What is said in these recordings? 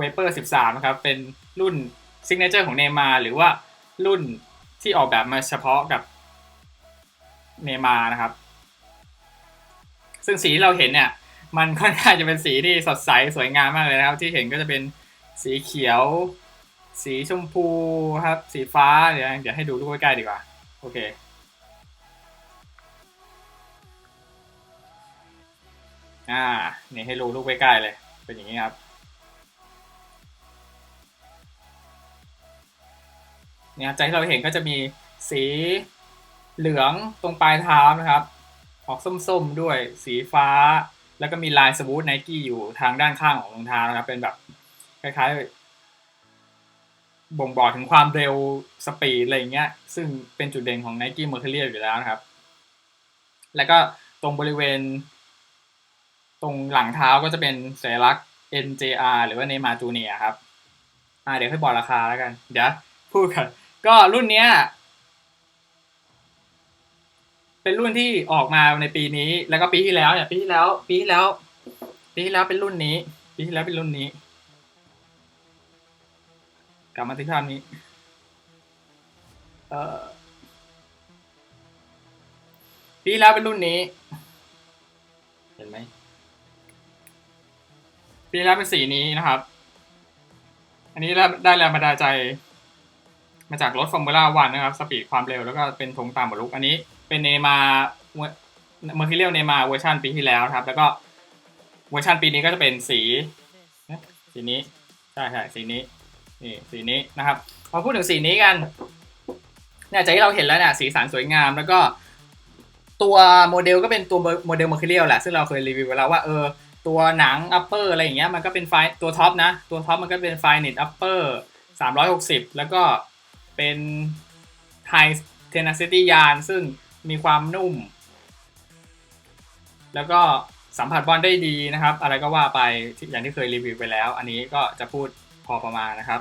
เวเปอร์13นะครับเป็นรุ่นซิกเนเจอร์ของเนมาหรือว่ารุ่นที่ออกแบบมาเฉพาะกับเนมานะครับ ซึ่งสีที่เราเห็นเนี่ย มันค่อนข้างจะเป็นสีที่สดใสสวยงามมากเลยนะครับ ที่เห็นก็จะเป็นสีเขียว สีชมพูครับ สีฟ้าเดี๋ยวเดี๋ยวให้ดูรูปใกล้ๆดีกว่า โอเคอ่านี่ให้รู้รูปใกล้ๆเลย เป็นอย่างนี้ครับ เนี่ยจากที่เราเห็นก็จะมีสีเหลืองตรงปลายเท้านะครับ ออกส้มๆด้วยสีฟ้า แล้วก็มีลายสมูทไนกี้อยู่ทางด้านข้างของรองเท้านะครับ เป็นแบบคล้ายๆ บ่งบอกถึงความเร็วสปีดอะไรเงี้ย ซึ่งเป็นจุดเด่นของ Nike m e r c u r i a อยู่แล้วนะครับ แล้วก็ตรงบริเวณ ตรงหลังเท้าก็จะเป็นสัญลักษณ์ NJR หรือว่า Neymar Junior ครับ อ่าเดี๋ยวให้บอกราคาแล้วกัน เดี๋ยวพูดกัน ก็รุ่นเนี้ย เป็นรุ่นที่ออกมาในปีนี้ แล้วก็ปีที่แล้วเนี่ยปีที่แล้ว ปีที่แล้ว ปีที่แล้วเป็นรุ่นนี้ ปีที่แล้วเป็นรุ่นนี้ กลับมาที่ภาพนี้ เอ่อปีที่แล้วเป็นรุ่นนี้ เห็นไหมปีที่แล้วเป็นสีนี้นะครับ อันนี้ได้แรงบันดาลใจ มาจากรถฟอร์มูล่าวันนะครับ สปีดความเร็วแล้วก็เป็นธงตามบรรลุก อันนี้เป็นเนมาเมอร์คิเรียลเนมาเวอร์ชันปีที่แล้วครับ แล้วก็เวอร์ชันปีนี้ก็จะเป็นสีสีนี้ใช่ใช่สีนี้นี่สีนี้นะครับมาพูดถึงสีนี้กันเนี่ยจากที่เราเห็นแล้วเนี่ยสีสันสวยงามแล้วก็ตัวโมเดลก็เป็นตัวโมเดลเมอร์คิเรียลแหละ ซึ่งเราเคยรีวิวไปแล้วว่าเออตัวหนังอัปเปอร์อะไรอย่างเงี้ยมันก็เป็นไฟตัวท็อปนะ ตัวท็อปมันก็เป็นไฟนิตอัปเปอร์สามร้อยหกสิบแล้วก็ เป็นไฮเทน a ซิตี้ยานซึ่งมีความนุ่ม แล้วก็สัมผัสบอลได้ดีนะครับ อะไรก็ว่าไปอย่างที่เคยรีวิวไปแล้ว อันนี้ก็จะพูดพอประมาณนะครับ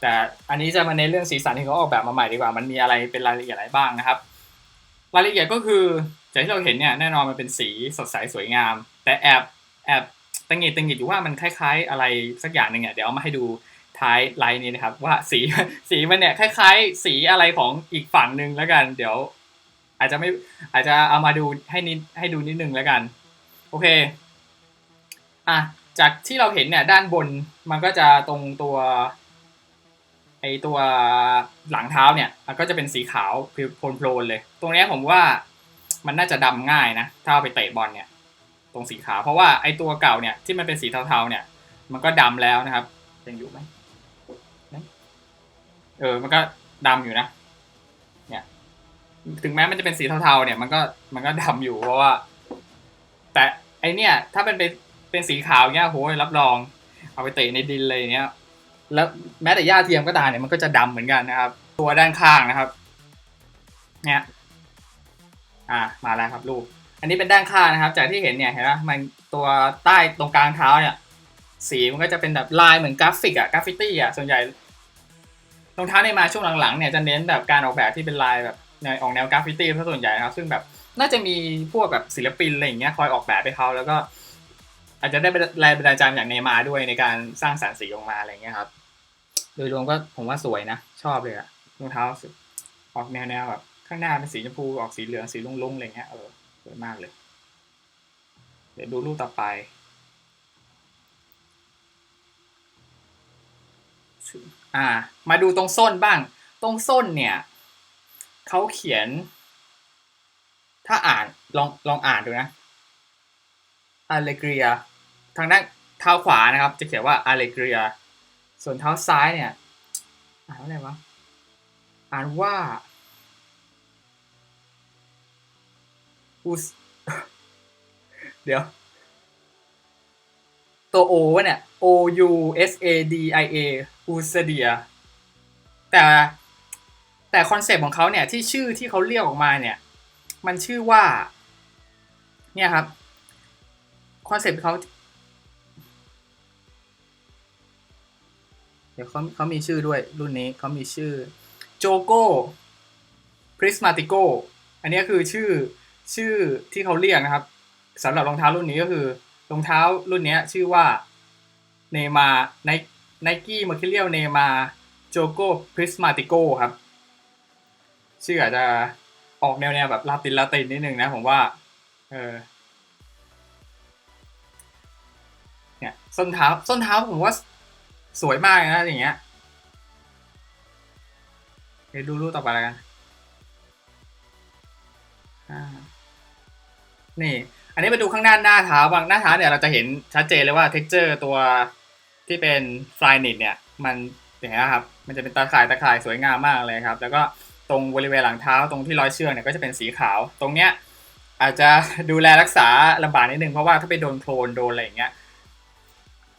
แต่อันนี้จะมาในเรื่องสีสันที่เขาออกแบบมาใหม่ดีกว่า มันมีอะไรเป็นรายละเอียดอะไรบ้างนะครับ รายละเอียดก็คือจากที่เราเห็นเนี่ยแน่นอนมันเป็นสีสดใสสวยงาม แต่แอบแอบตังหิดตังหิดอยู่ว่ามันคล้าย ๆ อะไรสักอย่างหนึ่งเนี่ยเดี๋ยวเอามาให้ดู ท้ายไลน์นี้นะครับ ว่าสีสีมันเนี่ยคล้าย ๆ สีอะไรของอีกฝั่งหนึ่งแล้วกัน เดี๋ยว อาจจะไม่อาจจะเอามาดูให้นิดให้ดูนิดนึงแล้วกัน โอเคอะจากที่เราเห็นเนี่ยด้านบนมันก็จะตรงตัวไอตัวหลังเท้าเนี่ยมันก็จะเป็นสีขาวโพลนเลย ตรงนี้ผมว่ามันน่าจะดำง่ายนะ ถ้าเอาไปเตะบอลเนี่ย ตรงสีขาวเพราะว่าไอตัวเก่าเนี่ยที่มันเป็นสีเทาๆเนี่ย มันก็ดำแล้วนะครับยังอยู่ไหม เออ มันก็ดำอยู่นะ เนี่ย ถึงแม้มันจะเป็นสีเทาๆเนี่ย มันก็มันก็ดำอยู่เพราะว่า แต่ไอเนี่ย ถ้าเป็นเป็นสีขาวเนี่ยโหยรับรอง เอาไปเตะในดินเลยเนี่ยแล้วแม้แต่หญ้าเทียมก็ตามเนี่ยมันก็จะดำเหมือนกันนะครับ ตัวด้านข้างนะครับ เนี่ย อ่ามาแล้วครับ รูป อันนี้เป็นด้านข้างนะครับ จากที่เห็นเนี่ยเห็นไหมมันตัวใต้ตรงกลางเท้าเนี่ย สีมันก็จะเป็นแบบลายเหมือนกราฟิกอะกราฟฟิตี้อะส่วนใหญ่ รองเท้าในมาช่วงหลังๆเนี่ยจะเน้นแบบการออกแบบที่เป็นลายแบบในออกแนวกราฟฟิตี้ซะส่วนใหญ่นะครับ ซึ่งแบบน่าจะมีพวกแบบศิลปินอะไรอย่างเงี้ยคอยออกแบบให้เขาแล้วก็ อาจจะได้แรงบันดาลใจจากเนมาด้วยในการสร้างสรรค์สีออกมาอะไรเงี้ยครับ โดยรวมก็ผมว่าสวยนะ ชอบเลยอะรองเท้าออกแนวแนวแบบข้างหน้าเป็นสีชมพูออกสีเหลืองสีลุ่งๆอะไรเงี้ยเออสวยมากเลย เดี๋ยวดูรูปต่อไป อ่า มาดูตรงส้นบ้าง ตรงส้นเนี่ยเขาเขียน ถ้าอ่านลองลองอ่านดูนะ Allegria ทางด้านเท้าขวานะครับ จะเขียนว่า Allegria ส่วนเท้าซ้ายเนี่ย อ่านว่าอะไรวะ อ่านว่าอุสเดี๋ยว ตัว O วะเนี่ย O U S A D I A อูสเดียแต่แต่คอนเซปต์ของเขาเนี่ยที่ชื่อที่เขาเรียกออกมาเนี่ย มันชื่อว่า เนี่ยครับคอนเซปต์เขาเดี๋ยวเขาเขามีชื่อด้วยรุ่นนี้เขามีชื่อโจโก้พริสมาติโกอันนี้คือชื่อชื่อที่เขาเรียกนะครับสำหรับรองเท้ารุ่นนี้ก็คือ รองเท้ารุ่นนี้ชื่อว่าเนมาไน Nike Mercurial Neymar Jogo Prismatico ครับ ชื่ออาจจะออกแนวๆแบบลาตินลาตินนิดนึงนะผมว่า เออเนี่ยส้นเท้าส้นเท้าผมว่าสวยมากนะอย่างเงี้ยเดี๋ยวดูรูปต่อไปแล้วกัน นี่ อันนี้มาดูข้างหน้าหน้าเท้าบางหน้าเท้าเนี่ยเราจะเห็นชัดเจนเลยว่า t e x t อร์ตัวที่เป็นฟลายนิดเนี่ยมันอย่างเงี้ครับมันจะเป็นตาข่ายตาข่ายสวยงามมากเลยครับ แล้วก็ตรงบริเวณหลังเท้าตรงที่ร้อยเชือกเนี่ยก็จะเป็นสีขาว ตรงเนี้ยอาจจะดูแลรักษาลำบากนิดนึงเพราะว่าถ้าไปโดนโคลนโดนอะไรอย่างเงี้ย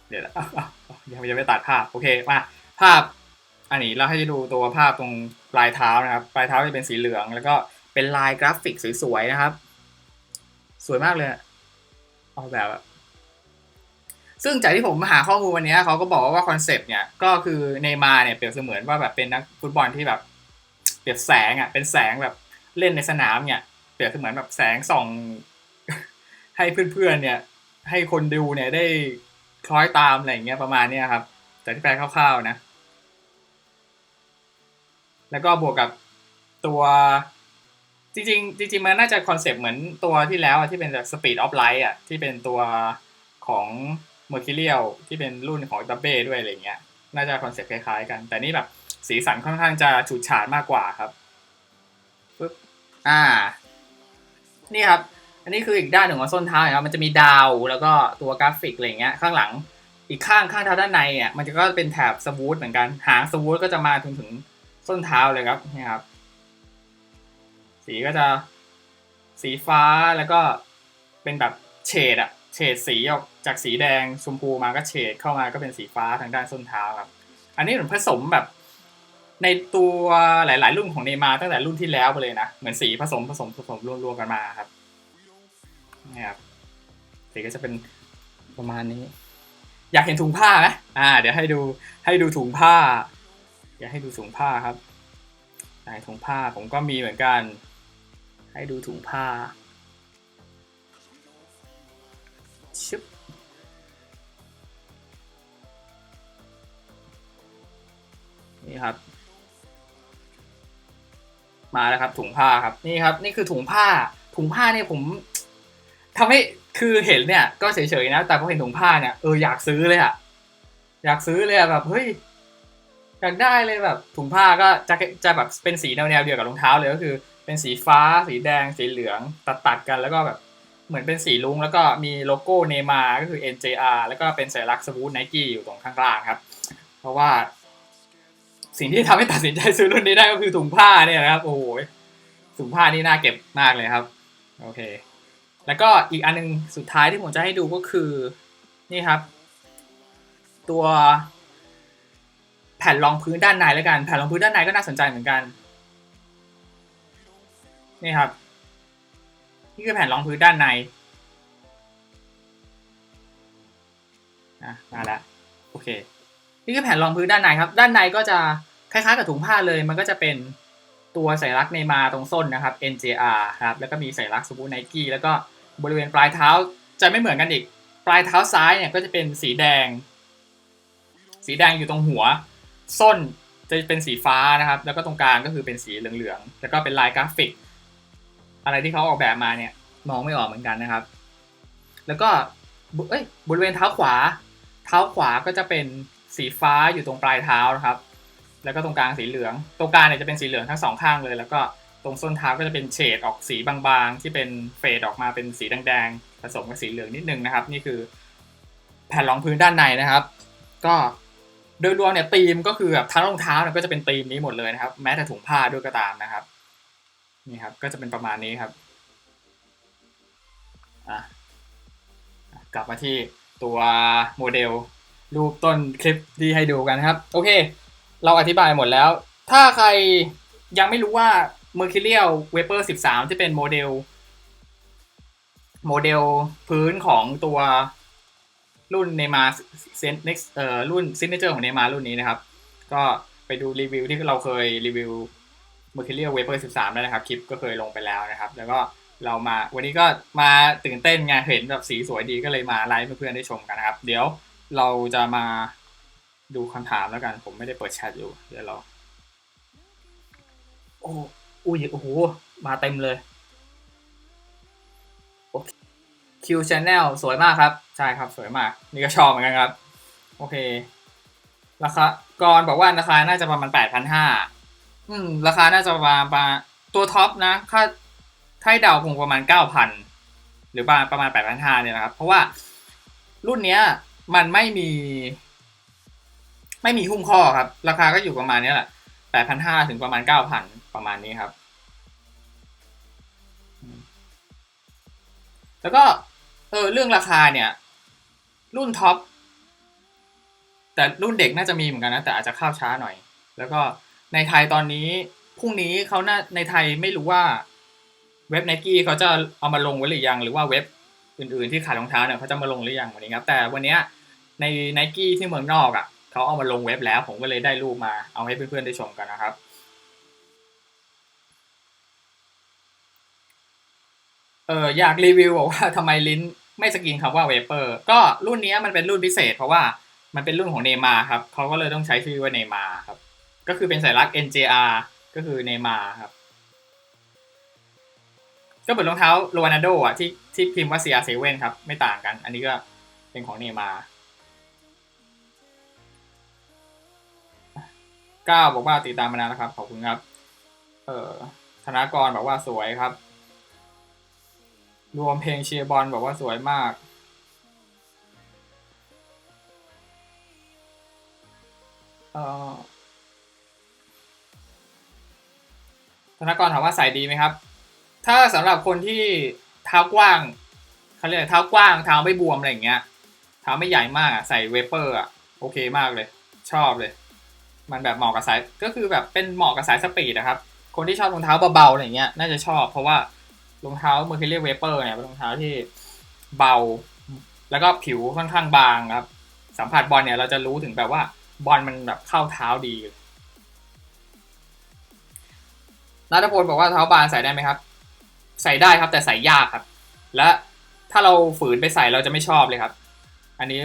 เดี๋ยวนะอ้าวอ้าวอ้าวยังยังไม่ตัดภาพโอเคมาภาพอันนี้เราให้ดูตัวภาพตรงปลายเท้านะครับ ปลายเท้าจะเป็นสีเหลือง แล้วก็เป็นลายกราฟิกสวยๆนะครับ สวยมากเลยออกแบบอะซึ่งจากที่ผมหาข้อมูลวันนี้เขาก็บอกว่าคอนเซปต์เนี่ยก็คือเนมาเนี่ยเปรียบเสมือนว่าแบบเป็นนักฟุตบอลที่แบบ เปรียบแสงอะเป็นแสงแบบเล่นในสนามเนี่ย เปรียบเสมือนแบบแสงส่อง ให้เพื่อนๆเนี่ย ให้คนดูเนี่ยได้คล้อยตามอะไรอย่างเงี้ยประมาณเนี้ยครับจากที่แปลคร่าวๆนะ แล้วก็บวกกับตัว จริงจริงมันน่าจะคอนเซปต์เหมือนตัวที่แล้วที่เป็นแบบ Speed of Light อะที่เป็นตัวของ Mercurial ที่เป็นรุ่นของดับเบ้ด้วยอะไรเงี้ย น่าจะคอนเซปต์คล้ายๆกัน แต่นี่แบบสีสันค่อนข้างจะฉูดฉาดมากกว่าครับปึ๊บอ่า นี่ครับ อันนี้คืออีกด้านหนึ่งของส้นเท้าครับมันจะมีดาวแล้วก็ตัวกราฟิกอะไรเงี้ยข้างหลังอีกข้างข้างเท้าด้านในอะมันจะก็เป็นแถบสวูทเหมือนกันหางสวูทก็จะมาถึงถึงส้นเท้าเลยครับนี่ครับ สีก็จะสีฟ้าแล้วก็เป็นแบบเฉดอะเฉดสีออกจากสีแดงชมพูมาก็เฉดเข้ามาก็เป็นสีฟ้าทางด้านส้นเท้าครับ อันนี้เหมือนผสมแบบในตัวหลาย ๆ รุ่นของเนมาตั้งแต่รุ่นที่แล้วไปเลยนะ เหมือนสีผสมผสมผสมรวมๆกันมาครับนี่ครับสีก็จะเป็นประมาณนี้ อยากเห็นถุงผ้าไหมอ่า เดี๋ยวให้ดูให้ดูถุงผ้า อยากให้ดูถุงผ้าครับไหนถุงผ้าผมก็มีเหมือนกัน ให้ดูถุงผ้าชึบนี่ครับ มาแล้วครับถุงผ้าครับนี่ครับ นี่คือถุงผ้า ถุงผ้าเนี่ยผมทำให้คือเห็นเนี่ย ก็เฉยๆนะ แต่พอเห็นถุงผ้าเนี่ยเอออยากซื้อเลยอะอยากซื้อเลยอะแบบเฮ้ยอยากได้เลยแบบถุงผ้าก็จะจะแบบเป็นสีแนวๆเดียวกับรองเท้าเลยก็คือ เป็นสีฟ้า สีแดง สีเหลืองตัดตัดกันแล้วก็แบบเหมือนเป็นสีลุงแล้วก็มีโลโก้เนมาก็คือ NJR แล้วก็เป็นสัญลักษณ์สวูทไนกี้อยู่ตรงข้างล่างครับ เพราะว่า สิ่งที่ทำให้ตัดสินใจซื้อรุ่นนี้ได้ก็คือถุงผ้าเนี่ยนะครับ โอ้โหถุงผ้านี่น่าเก็บมากเลยครับ โอเค แล้วก็อีกอันหนึงสุดท้ายที่ผมจะให้ดูก็คือ นี่ครับ ตัวแผ่นรองพื้นด้านในแล้วกัน แผ่นรองพื้นด้านในก็น่าสนใจเหมือนกัน นี่ครับ นี่คือแผ่นรองพื้นด้านในอะมาแล้วโอเค นี่คือแผ่นรองพื้นด้านในครับ ด้านในก็จะคล้ายๆกับถุงผ้าเลย มันก็จะเป็นตัวสัญลักษณ์เนมาตรงส้นนะครับ NJR ครับ แล้วก็มีสัญลักษณ์สบู่ไนกี้แล้วก็บริเวณปลายเท้าจะไม่เหมือนกันอีก ปลายเท้าซ้ายเนี่ยก็จะเป็นสีแดง สีแดงอยู่ตรงหัว ส้นจะเป็นสีฟ้านะครับ แล้วก็ตรงกลางก็คือเป็นสีเหลืองๆ แล้วก็เป็นลายกราฟิก อะไรที่เขาออกแบบมาเนี่ย มองไม่ออกเหมือนกันนะครับ แล้วก็เอ้ยบริเวณเท้าขวา เท้าขวาก็จะเป็นสีฟ้าอยู่ตรงปลายเท้านะครับ แล้วก็ตรงกลางสีเหลือง ตรงกลางเนี่ยจะเป็นสีเหลืองทั้งสองข้างเลย แล้วก็ตรงส้นเท้าก็จะเป็นเฉดออกสีบางๆ ที่เป็นเฟดออกมาเป็นสีแดงๆผสมกับสีเหลืองนิดนึงนะครับ นี่คือแผ่นรองพื้นด้านในนะครับ ก็โดยรวมเนี่ยธีมก็คือแบบทั้งรองเท้าเนี่ยก็จะเป็นธีมนี้หมดเลยนะครับ แม้แต่ถุงผ้าด้วยก็ตามนะครับ นี่ครับ ก็จะเป็นประมาณนี้ครับอะกลับมาที่ตัวโมเดลรูปต้นคลิปที่ให้ดูกันครับ โอเค เราอธิบายหมดแล้ว ถ้าใครยังไม่รู้ว่า Mercurial Vapor 13ที่เป็นโมเดล โมเดลพื้นของตัวรุ่นเนมาเซนเน็กเอ่อรุ่นซิ g เนเจอร์ของเนมารุ่นนี้นะครับ ก็ไปดูรีวิวที่เราเคยรีวิว Mercurial Vapor 13 แล้วนะครับคลิปก็เคยลงไปแล้วนะครับ แล้วก็เรามาวันนี้ก็มาตื่นเต้นไงเห็นแบบสีสวยดีก็เลยมาไลฟ์ให้เพื่อนๆได้ชมกันนะครับ เดี๋ยวเราจะมาดูคำถามแล้วกัน ผมไม่ได้เปิดแชทอยู่ เดี๋ยวรอโอ้อุ้ยโอ้โห มาเต็มเลยโอเคคิวชแนลสวยมากครับ ใช่ครับสวยมาก นี่ก็ชอบเหมือนกันครับ โอเค ราคากรบอกว่าราคาน่าจะประมาณแปดพันห้า อืมราคาน่าจะประมาณประมาณตัวท็อปนะถ้าถ้าให้เดาคงประมาณเก้าพันหรือประมาณประมาณแปดพันห้าเนี่ยนะครับ เพราะว่ารุ่นเนี้ยมันไม่มี ไม่มีหุ้มข้อครับ ราคาก็อยู่ประมาณนี้แหละแปดพันห้าถึงประมาณเก้าพันประมาณนี้ครับ แล้วก็เออเรื่องราคาเนี่ย รุ่นท็อปแต่รุ่นเด็กน่าจะมีเหมือนกันนะ แต่อาจจะเข้าช้าหน่อย แล้วก็ ในไทยตอนนี้พรุ่งนี้เขาน่าในไทยไม่รู้ว่าเว็บไนกี้เขาจะเอามาลงไว้หรือยัง หรือว่าเว็บอื่นๆที่ขายรองเท้าเนี่ยเขาจะมาลงหรือยังวันนี้ครับ แต่วันนี้ในไนกี้ที่เมืองนอกอะเขาเอามาลงเว็บแล้ว ผมก็เลยได้รูปมาเอาให้เพื่อนๆได้ชมกันนะครับเอออยากรีวิวบอกว่าทำไมลิ้นไม่สกรีนคำว่าเวเปอร์ก็รุ่นนี้มันเป็นรุ่นพิเศษ เพราะว่ามันเป็นรุ่นของเนมาครับเขาก็เลยต้องใช้ชื่อว่าเนมาครับ ก็คือเป็นสัญลักษณ์ NJR ก็คือเนมาครับ ก็เหมือนรองเท้าโรนัลโดอะที่ที่พิมพ์ว่า CR7 ครับ ไม่ต่างกัน อันนี้ก็เป็นของเนมาก้าบอกว่าติดตามมานานแล้วครับ ขอบคุณครับ เอ่อธนากรบอกว่าสวยครับ รวมเพลงเชียร์บอลบอกว่าสวยมาก เอ่อ ธนากรถามว่าใส่ดีไหมครับ ถ้าสำหรับคนที่เท้ากว้างเขาเรียกเท้ากว้างเท้าไม่บวมอะไรอย่างเงี้ยเท้าไม่ใหญ่มากใส่เวเปอร์อะโอเคมากเลย ชอบเลย มันแบบเหมาะกับสายก็คือแบบเป็นเหมาะกับสายสปีดนะครับ คนที่ชอบรองเท้าเบาๆอะไรเงี้ยน่าจะชอบ เพราะว่ารองเท้าเมอร์คิเรียเวเปอร์เนี่ยเป็นรองเท้าที่เบา แล้วก็ผิวค่อนข้างบางครับ สัมผัสบอลเนี่ยเราจะรู้ถึงแบบว่าบอลมันแบบเข้าเท้าดี นัทพลบอกว่าเท้าบางใส่ได้ไหมครับ ใส่ได้ครับแต่ใส่ยากครับ และถ้าเราฝืนไปใส่เราจะไม่ชอบเลยครับ อันนี้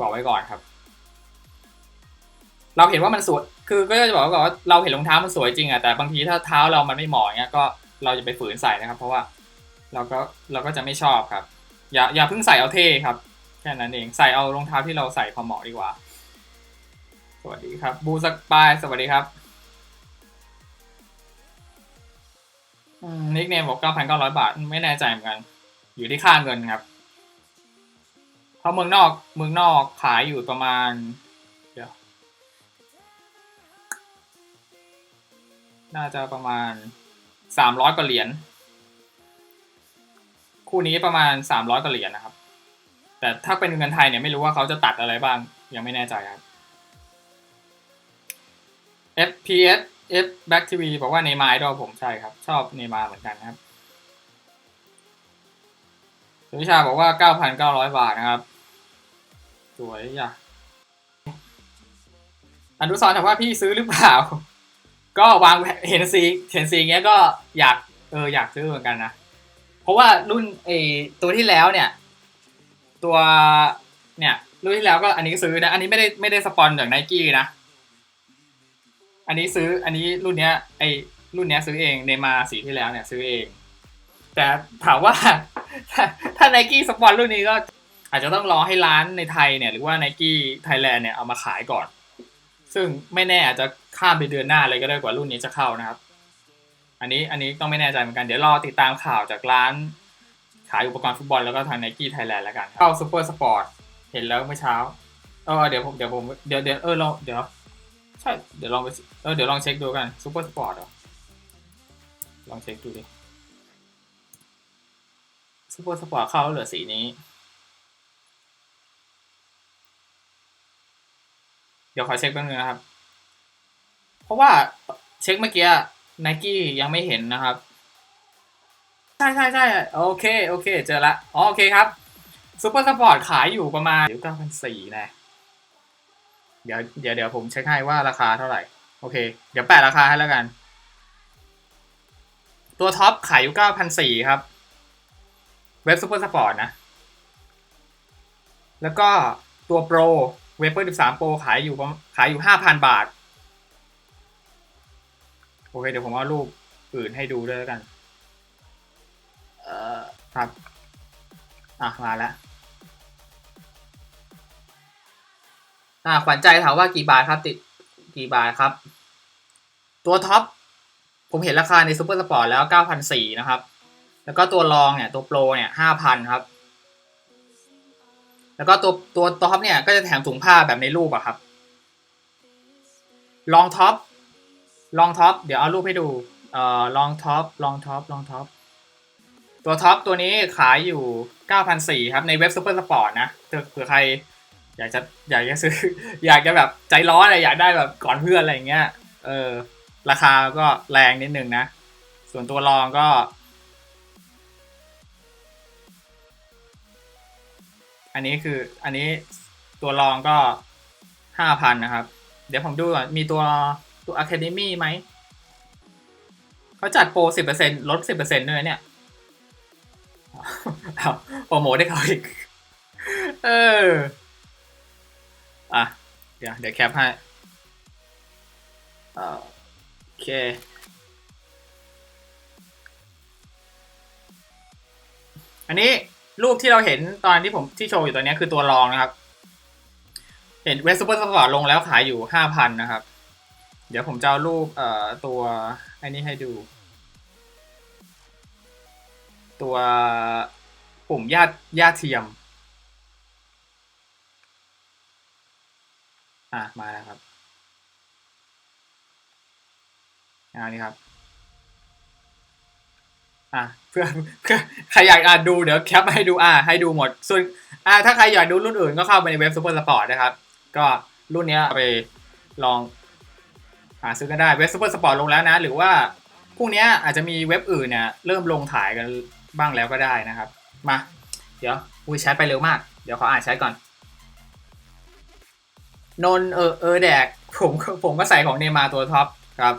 บอกไว้ก่อนครับ เราเห็นว่ามันสวยคือก็จะบอกว้ก่อนว่าเราเห็นรองเท้ามันสวยจริงอะแต่บางทีถ้าเท้าเรามันไม่เหมาะเงี้ยก็เราจะไปฝืนใส่นะครับ เพราะว่าเราก็เราก็จะไม่ชอบครับ อย่าอย่าเพิ่งใส่เอาเท่ครับแค่นั้นเองใส่เอารองเท้าที่เราใส่พอเหมาะดีกว่า สวัสดีครับ บูสปายสวัสดีครับ นิกเนมบอกเก้าพันเก้าร้อยบาท ไม่แน่ใจเหมือนกัน อยู่ที่ค่าเงินครับ เพราะเมืองนอกเมืองนอกขายอยู่ประมาณ เดี๋ยว น่าจะประมาณสามร้อยกว่าเหรียญ คู่นี้ประมาณสามร้อยกว่าเหรียญนะครับ แต่ถ้าเป็นเงินไทยเนี่ยไม่รู้ว่าเขาจะตัดอะไรบ้าง ยังไม่แน่ใจครับ FPS F Back TV บอกว่าเนมาไอดอลผมใช่ครับ ชอบเนมาเหมือนกันครับสุวิชาบอกว่า9,900บาทนะครับ สวยอย่ะอนุสรถามว่าพี่ซื้อหรือเปล่า ก็วางเห็นสีเห็นสีเงี้ยก็อยากเอออยากซื้อเหมือนกันนะ เพราะว่ารุ่นเอตัวที่แล้วเนี่ย ตัวเนี่ยรุ่นที่แล้วก็อันนี้ก็ซื้อนะ อันนี้ไม่ได้ไม่ได้สปอนจากไนกี้นะ อันนี้ซื้ออันนี้รุ่นเนี้ยไอรุ่นเนี้ยซื้อเองเนมาสีที่แล้วเนี่ยซื้อเอง แต่ถามว่าถ้าไนกี้สปอนรุ่นนี้ก็อาจจะต้องรอให้ร้านในไทยเนี่ยหรือว่าไนกี้ไทยแลนด์เนี่ยเอามาขายก่อน ซึ่งไม่แน่อาจจะข้ามไปเดือนหน้าเลยก็ได้กว่ารุ่นนี้จะเข้านะครับ อันนี้อันนี้ต้องไม่แน่ใจเหมือนกันเดี๋ยวรอติดตามข่าวจากร้านขายอุปกรณ์ฟุตบอลแล้วก็ทางไนกี้ไทยแลนด์แล้วกันเข้าซูเปอร์สปอร์ตเห็นแล้วเมื่อเช้าเออเดี๋ยวผมเดี๋ยวผมเดี๋ยวเดี๋ยวเออลองเดี๋ยว ใช่ เดี๋ยวลองไปเออเดี๋ยวลองเช็คดูกันซูเปอร์สปอร์ตเหรอ ลองเช็คดูดิซูเปอร์สปอร์ตเข้าเหลือสีนี้ เดี๋ยวขอเช็คแป๊บนึงนะครับ เพราะว่าเช็คเมื่อกี้ไนกี้ยังไม่เห็นนะครับ ใช่ใช่ใช่โอเค โอเค เจอละอ๋อโอเคครับซูเปอร์สปอร์ตขายอยู่ประมาณเดี๋ยวเก้าพันสี่นะ เดี๋ยวเดี๋ยวเดี๋ยวผมเช็คให้ว่าราคาเท่าไหร่ โอเค เดี๋ยวแปะราคาให้แล้วกัน ตัวท็อปขายอยู่เก้าพันสี่ครับ เว็บซูเปอร์สปอร์ตนะ แล้วก็ตัวโปรเวเปอร์13 Pro ขายอยู่ขายอยู่5,000บาท โอเค เดี๋ยวผมเอารูปอื่นให้ดูด้วยแล้วกัน เอ่อครับ อะ มาแล้ว อ่าขวัญใจถามว่ากี่บาทครับ ติดกี่บาทครับ ตัวท็อปผมเห็นราคาในซูเปอร์สปอร์ตแล้ว9,400นะครับ แล้วก็ตัวรองเนี่ยตัวโปรเนี่ย5,000ครับ แล้วก็ตัวตัวท็อปเนี่ยก็จะแถมถุงผ้าแบบในรูปอะครับ ลองท็อปลองท็อปเดี๋ยวเอารูปให้ดูเอ่อลองท็อปลองท็อปลองท็อปตัวท็อปตัวนี้ขายอยู่ 9,400 ครับ ในเว็บซูเปอร์สปอร์ตนะเผื่อใคร อยากจะอยากจะซื้อ อยากจะแบบใจร้อนอะไรอยากได้แบบก่อนเพื่อนอะไรอย่างเงี้ย เออ ราคาก็แรงนิดนึงนะ ส่วนตัวรองก็ อันนี้คืออันนี้ตัวรองก็ห้าพันนะครับ เดี๋ยวผมดูก่อนมีตัวตัว Academy ไหม เขาจัดโปรสิบเปอร์เซ็นลดสิบเปอร์เซ็นด้วยเนี่ยเอาโปรโมทให้เขาอีก เออ อะ เดี๋ยวเดี๋ยวแคปให้โอเค อันนี้รูปที่เราเห็นตอนที่ผมที่โชว์อยู่ตอนนี้คือตัวรองนะครับ เห็นเวสต์ซูเปอร์สปอร์ตลงแล้วขายอยู่ห้าพันนะครับ เดี๋ยวผมจะเอารูปเอ่อตัวอันนี้ให้ดู ตัวปุ่มญาติญาติเทียม อะมาแล้วครับอันนี้ครับ อะเพื่อเพื่อใครอยากอ่านดูเดี๋ยวแคปมาให้ดูอ่าให้ดูหมด ส่วนอ่าถ้าใครอยากดูรุ่นอื่นก็เข้าไปในเว็บซูเปอร์สปอร์ตนะครับ ก็รุ่นเนี้ยไปลองหาซื้อกันได้เว็บซูเปอร์สปอร์ตลงแล้วนะ หรือว่าพรุ่งนี้อาจจะมีเว็บอื่นเนี่ยเริ่มลงขายกันบ้างแล้วก็ได้นะครับ มา เดี๋ยวอุ้ยแชทไปเร็วมาก เดี๋ยวขออ่านแชทก่อน นนเออเออแดก ผมก็ผมก็ใส่ของเนมาตัวท็อปครับ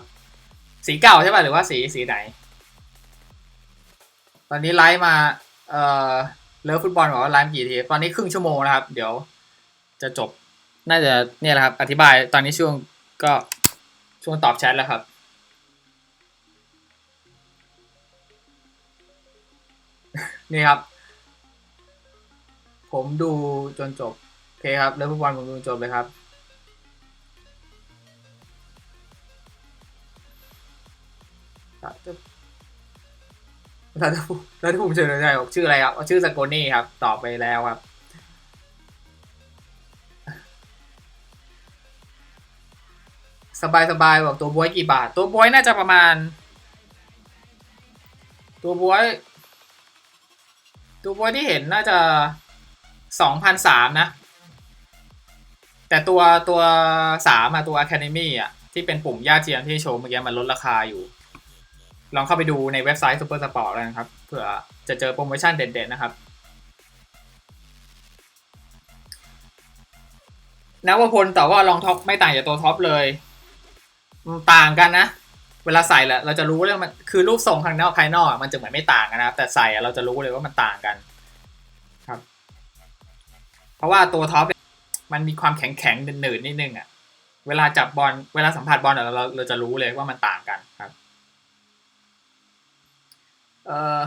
สีเก่าใช่ป่ะหรือว่าสีสีไหน ตอนนี้ไลฟ์มา เอ่อเลิฟฟุตบอลบอกว่าไลฟ์กี่ที ตอนนี้ครึ่งชั่วโมงนะครับ เดี๋ยวจะจบ น่าจะเนี่ยแหละครับ อธิบายตอนนี้ช่วงก็ช่วงตอบแชทแล้วครับนี่ครับ ผมดูจนจบ โอเคครับเลิฟฟุตบอลผมดูจนจบเลยครับ รับแล้วถ้าแล้วถ้าผมเชิญได้บอกชื่ออะไรครับชื่อสโกนี่ครับ ตอบไปแล้วครับ สบายสบายบอกตัวบวยกี่บาท ตัวบวยน่าจะประมาณ ตัวบวย ตัวบวยที่เห็นน่าจะสองพันสามนะ แต่ตัวตัวสามอะตัว Academy อะที่เป็นปุ่มย่าเทียมที่โชว์เมื่อกี้มันลดราคาอยู่ ลองเข้าไปดูในเว็บไซต์ Super Sport แล้วนะครับเผื่อจะเจอโปรโมชั่นเด็ดๆนะครับนวพลแต่ว่าลองท็อปไม่ต่างจากตัวท็อปเลย ต่างกันนะ เวลาใส่แหละเราจะรู้เลยมันคือรูปทรงข้างนอกภายนอกมันจะเหมือนไม่ต่างกันนะครับแต่ใส่เราจะรู้เลยว่ามันต่างกันครับ เพราะว่าตัวท็อปมันมีความแข็งแข็งๆหนืดๆนิดนึงอะเวลาจับบอลเวลาสัมผัสบอลเราเราจะรู้เลยว่ามันต่างกันครับ เออ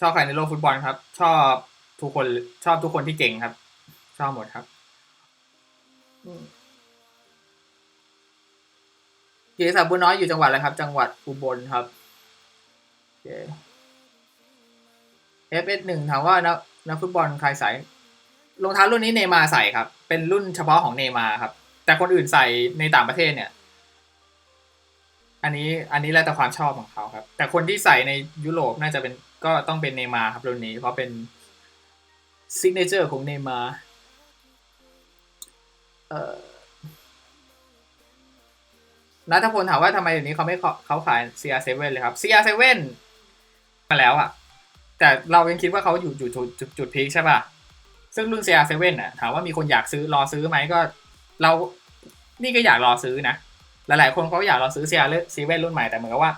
ชอบใครในโลกฟุตบอลครับ ชอบทุกคนชอบทุกคนที่เก่งครับ ชอบหมดครับเกียรติศักดิ์บุญน้อยอยู่จังหวัดอะไรครับ จังหวัดอุบลครับโอเค FS หนึ่งถามว่านักนักฟุตบอลใครใส่รองเท้ารุ่นนี้เนมาใส่ครับ เป็นรุ่นเฉพาะของเนมาครับ แต่คนอื่นใส่ในต่างประเทศเนี่ย อันนี้อันนี้แล้วแต่ความชอบของเขาครับ แต่คนที่ใส่ในยุโรปน่าจะเป็น ก็ต้องเป็นเนมาครับรุ่นนี้ เพราะเป็นซิกเนเจอร์ของเนมาเอ่อนัทพลถามว่าทำไมเดี๋ยวนี้เขาไม่เขาขาย CR7 เลยครับ CR7 มาแล้วอะแต่เรายังคิดว่าเขาอยู่จุดจุดจุดพีคใช่ป่ะ ซึ่งรุ่น CR7 น่ะถามว่ามีคนอยากซื้อรอซื้อไหมก็ เรานี่ก็อยากรอซื้อนะ หลายๆคนเขาอยากรอซื้อ CR7 รุ่นใหม่แต่เหมือนกับว่า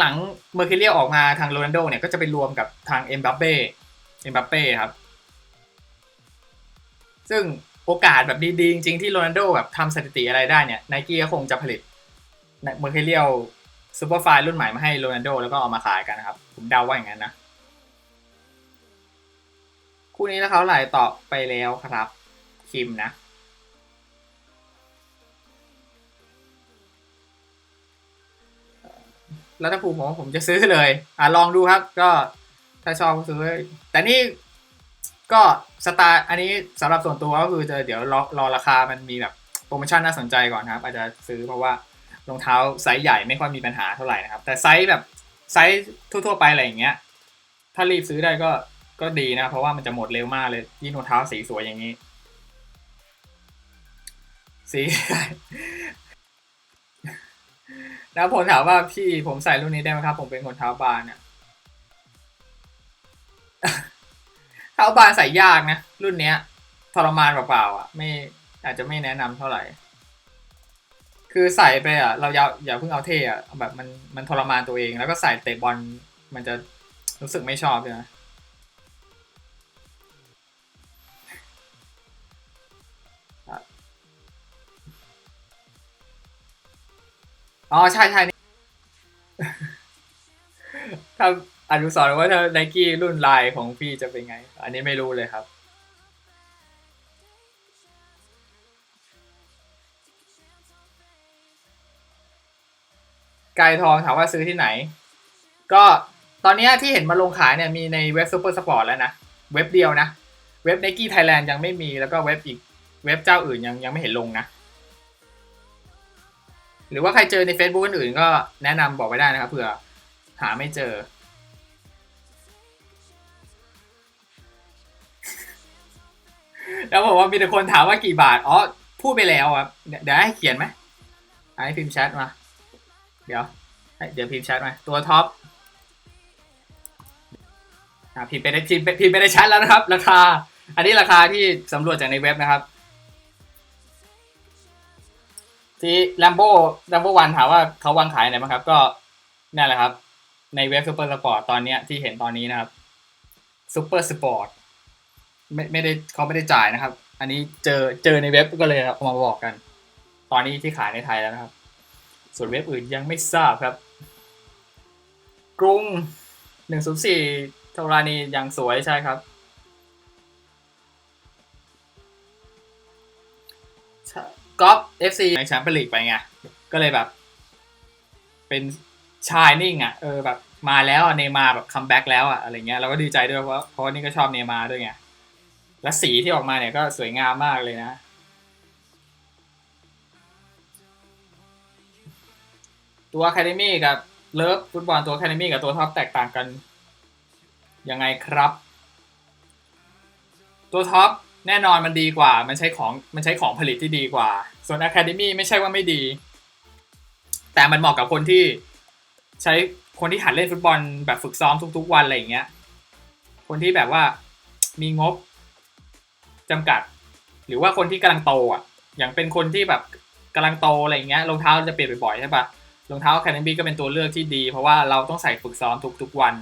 หลังๆเมอร์คิเรียออกมาทางโรนัลโดเนี่ยก็จะไปรวมกับทางเอ็มบัปเป้เอ็มบัปเป้ครับ ซึ่งโอกาสแบบดีๆจริงๆที่โรนัลโดแบบทำสถิติอะไรได้เนี่ยไนกี้ก็คงจะผลิตเมอร์เคเรียซูเปอร์ไฟล์รุ่นใหม่มาให้โรนัลโดแล้วก็เอามาขายกันนะครับ ผมเดาว่าอย่างนั้นนะ คู่นี้แล้วเขาไหลต่อไปแล้วครับคิมนะ แล้วถ้าภูมิผมผมจะซื้อเลย อะลองดูครับ ก็ถ้าชอบก็ซื้อ แต่นี่ก็สตาร์อันนี้สำหรับส่วนตัวก็คือจะเดี๋ยวรอรอราคามันมีแบบโปรโมชั่นน่าสนใจก่อนครับ อาจจะซื้อเพราะว่ารองเท้าไซส์ใหญ่ไม่ค่อยมีปัญหาเท่าไหร่นะครับ แต่ไซส์แบบไซส์ทั่ว ๆ ไปอะไรอย่างเงี้ย ถ้ารีบซื้อได้ก็ก็ดีนะ เพราะว่ามันจะหมดเร็วมากเลยยิ่งรองเท้าสีสวยอย่างนี้ สี แล้วผมถามว่าพี่ผมใส่รุ่นนี้ได้ไหมครับ ผมเป็นคนเท้าบานเนี่ยเท้าบานใส่ยากนะ รุ่นเนี้ยทรมานเปล่าๆอะ ไม่อาจจะไม่แนะนำเท่าไหร่ คือใส่ไปอะ เราอย่าอย่าเพิ่งเอาเท่อะแบบมันมันทรมานตัวเอง แล้วก็ใส่เตะบอลมันจะรู้สึกไม่ชอบเลยนะ อ๋อใช่ใช่ถ้าอนุสรณ์ว่าถ้าไนกี้รุ่นลายของพี่จะเป็นไง อันนี้ไม่รู้เลยครับ ไก่ทองถามว่าซื้อที่ไหน ก็ตอนนี้ที่เห็นมาลงขายเนี่ยมีในเว็บซูเปอร์สปอร์ตแล้วนะ เว็บเดียวนะ เว็บ Nike Thailand ยังไม่มีแล้วก็เว็บอีกเว็บเจ้าอื่นยังยังไม่เห็นลงนะ หรือว่าใครเจอใน Facebook อื่นๆก็แนะนำบอกไว้ได้นะครับเผื่อหาไม่เจอ แล้วบอกว่ามีแต่คนถามว่ากี่บาท อ๋อ พูดไปแล้วครับ เดี๋ยวเดี๋ยวให้เขียนไหมให้พิมพ์แชทมา เดี๋ยวให้เดี๋ยวพิมพ์แชทมา ตัวท็อปอ่าพิมพ์ไปในพิมพ์พิมพ์ไปในแชทแล้วนะครับ ราคา อันนี้ราคาที่สำรวจจากในเว็บนะครับ ที่ Lambo Lambo One ถามว่าเขาวางขายไหนบ้างครับ ก็นั่นแหละครับ ในเว็บ Super Sport ตตอนเนี้ยที่เห็นตอนนี้นะครับ Super Sport ไม่ไม่ได้เขาไม่ได้จ่ายนะครับ อันนี้เจอเจอในเว็บก็เลยเอามาบอกกัน ตอนนี้ที่ขายในไทยแล้วนะครับ ส่วนเว็บอื่นยังไม่ทราบครับ กรุงหนึ่งศูนย์สี่ทารานียังสวยใช่ครับ กอล์ฟเอฟซีในแชมเปี้ยนลีกไปไง ก็เลยแบบ เป็นชายนิ่งอะเออแบบมาแล้วเนมาแบบคัมแบ็กแล้วอะอะไรเงี้ยเราก็ดีใจด้วยเพราะเพราะนี่ก็ชอบเนมาด้วยไงและสีที่ออกมาเนี่ยก็สวยงามมากเลยนะ ตัว Academy กับเลิฟฟุตบอลตัว Academy กับตัวท็อปแตกต่างกัน ยังไงครับ ตัวท็อปแน่นอนมันดีกว่า มันใช้ของมันใช้ของผลิตที่ดีกว่า ส่วน Academy ไม่ใช่ว่าไม่ดี แต่มันเหมาะกับคนที่ใช้คนที่หัดเล่นฟุตบอลแบบฝึกซ้อมทุก ๆ วันอะไรอย่างเงี้ย คนที่แบบว่ามีงบจำกัด หรือว่าคนที่กำลังโตอะ อย่างเป็นคนที่แบบกำลังโตอะไรอย่างเงี้ยรองเท้าจะเปลี่ยนบ่อยๆใช่ปะรองเท้า Academy ก็เป็นตัวเลือกที่ดี เพราะว่าเราต้องใส่ฝึกซ้อมทุกๆวัน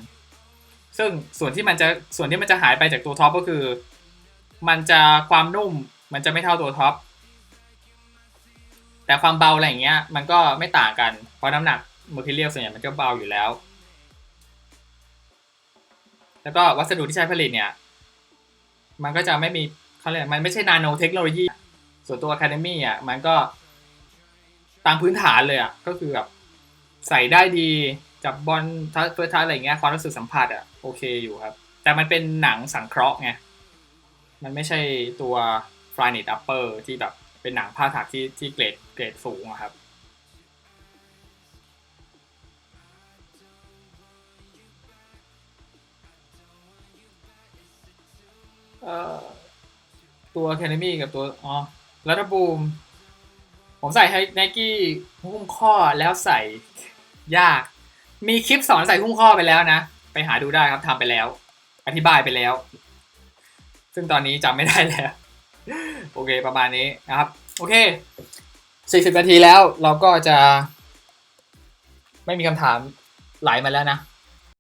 ซึ่งส่วนที่มันจะส่วนที่มันจะหายไปจากตัวท็อปก็คือ มันจะความนุ่มมันจะไม่เท่าตัวท็อป แต่ความเบาอะไรอย่างเงี้ย มันก็ไม่ต่างกัน เพราะน้ำหนักมือพิเรียลส่วนใหญ่มันก็เบาอยู่แล้ว แล้วก็วัสดุที่ใช้ผลิตเนี่ย มันก็จะไม่มีเขาเรียกมันไม่ใช่นาโนเทคโนโลยี ส่วนตัว Academy อะ มันก็ตามพื้นฐานเลยอะ ก็คือแบบใส่ได้ดี จับบอลทัชเฟิร์ทัชอะไรอย่างเงี้ย ความรู้สึกสัมผัสอะโอเคอยู่ครับ แต่มันเป็นหนังสังเคราะห์ไง มันไม่ใช่ตัว f l y n e t Upper ที่แบบ เป็นหนังผ้าถักที่ที่เกรดเกรดสูงครับ ตัว Academy กับตัว อ๋อรัตบูม ผมใส่ให้ไนกี้หุ้มข้อแล้วใส่ยาก มีคลิปสอนใส่หุ้มข้อไปแล้วนะ ไปหาดูได้ครับทำไปแล้ว อธิบายไปแล้ว ซึ่งตอนนี้จำไม่ได้แล้ว โอเคประมาณนี้นะครับ โอเคสี่สิบนาทีแล้วเราก็จะ ไม่มีคำถามไหลมาแล้วนะ